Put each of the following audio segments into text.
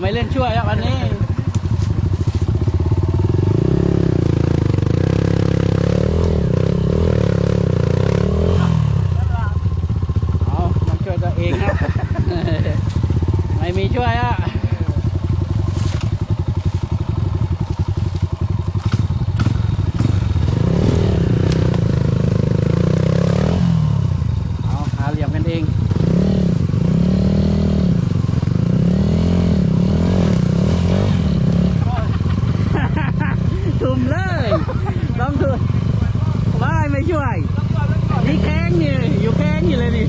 ไม่เล่นช่วยอะวันนี้เอามันช่วยตัวเองครับไม่มีช่วยอะ เอาหาเหลี่ยมกันเอง ทุ่มเลยต้องทุ่มว่ายไม่ช่วย นี่แข้งนี่อยู่แข้งอยู่เลยนี่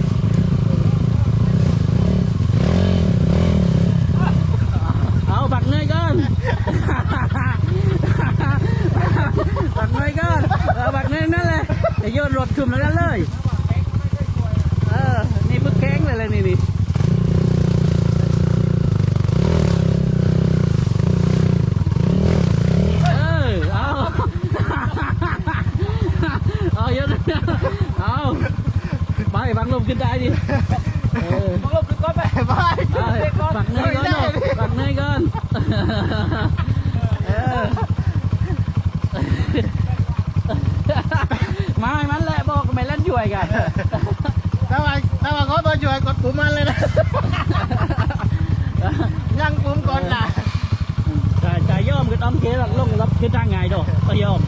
เอาบักเนยก่อน บักเนยก่อนเอาบักเนยนั่นแหละจะโยนรถขึ้นมาแล้วเลย เออ นี่พึ่งแข้งเลยเลยนี่นี่ เออ เอา เอาเยอะนะเอาไป บังลมขึ้นได้ดิเออมึงลบก็ไปไปไปปักเนยก่อนเนอะปักเนยก่อนมาให้มันแหละบอกไม่เล่นช่วยกันถ้าว่าถ้าว่าเขาตัวช่วยกดปุ่มมันเลยนะยังปุ่มก่อนนะจ่ายจ่ยย่อมก็ต้องเกลักลงรับคือทางไงดอกก็ย่อม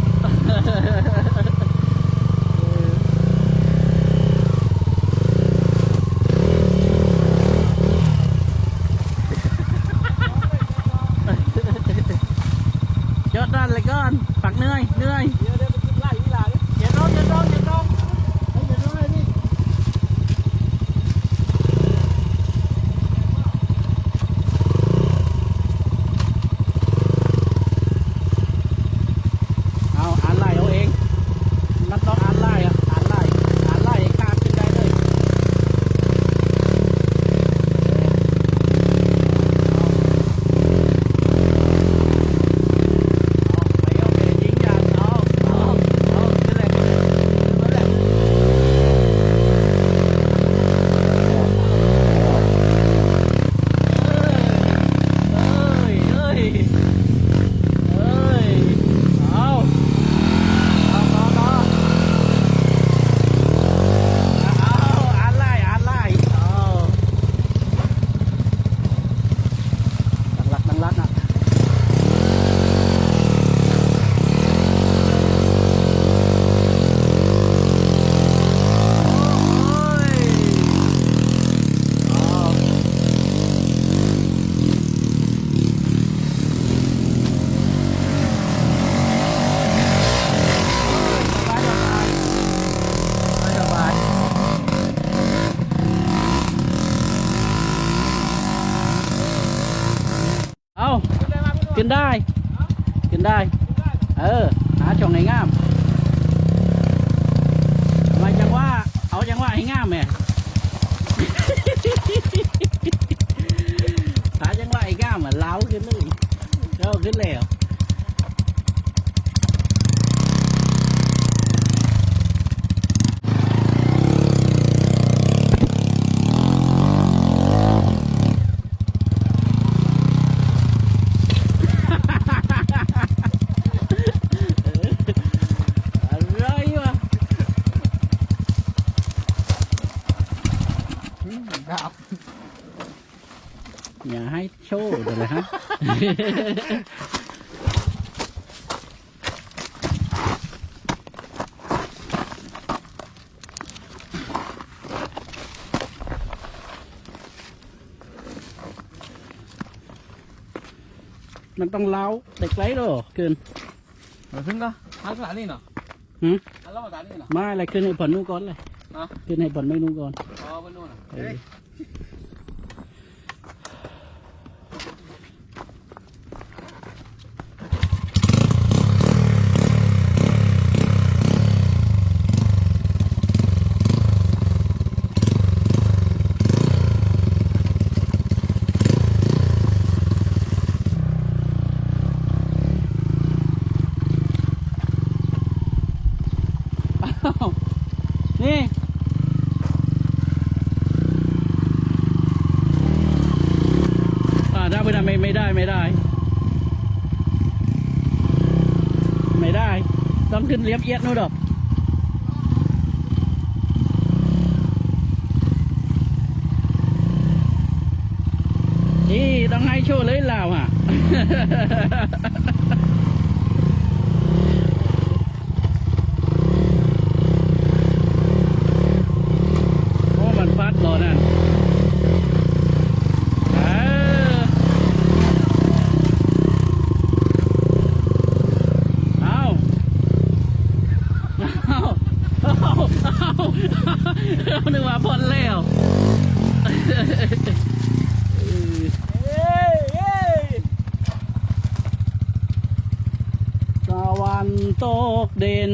ขึ้นได้ ขึ้นได้ เออ หาช่องไหนงามทำไมจังว่า เอาจังว่าให้งามแม่หาจังว่าให้งามอะเล้าขึ้นเลยเล้าขึ้นแล้ว อะไรวะ ดับ อย่าให้โชว์เลยฮะ มันต้องเล้าแต่ไกลหรอเกินมาถึงก็หันขนาดนี้เนาะหืมหัน แล้วมาขนาดนี้เนาะมาอะไรขึ้นให้ผลนู้นก่อนเลยฮะขึ้นให้ผลไม่นู้นก่อนอ๋อเป็นนู่นน่ะเอออ้าวนี่ อ่าถ้าเพื่อนไม่ไม่ได้ ไม่ได้ ต้องขึ้นเลียบเอียดนู่นดอกนี่ต้องให้โชว์เลยลาวอะ โอ้มันฟัดรอนั่นเออเอาเอาเอาเอาเอานึกว่าพ้นแล้ว เอ้ยเอ้ย ตกเด่น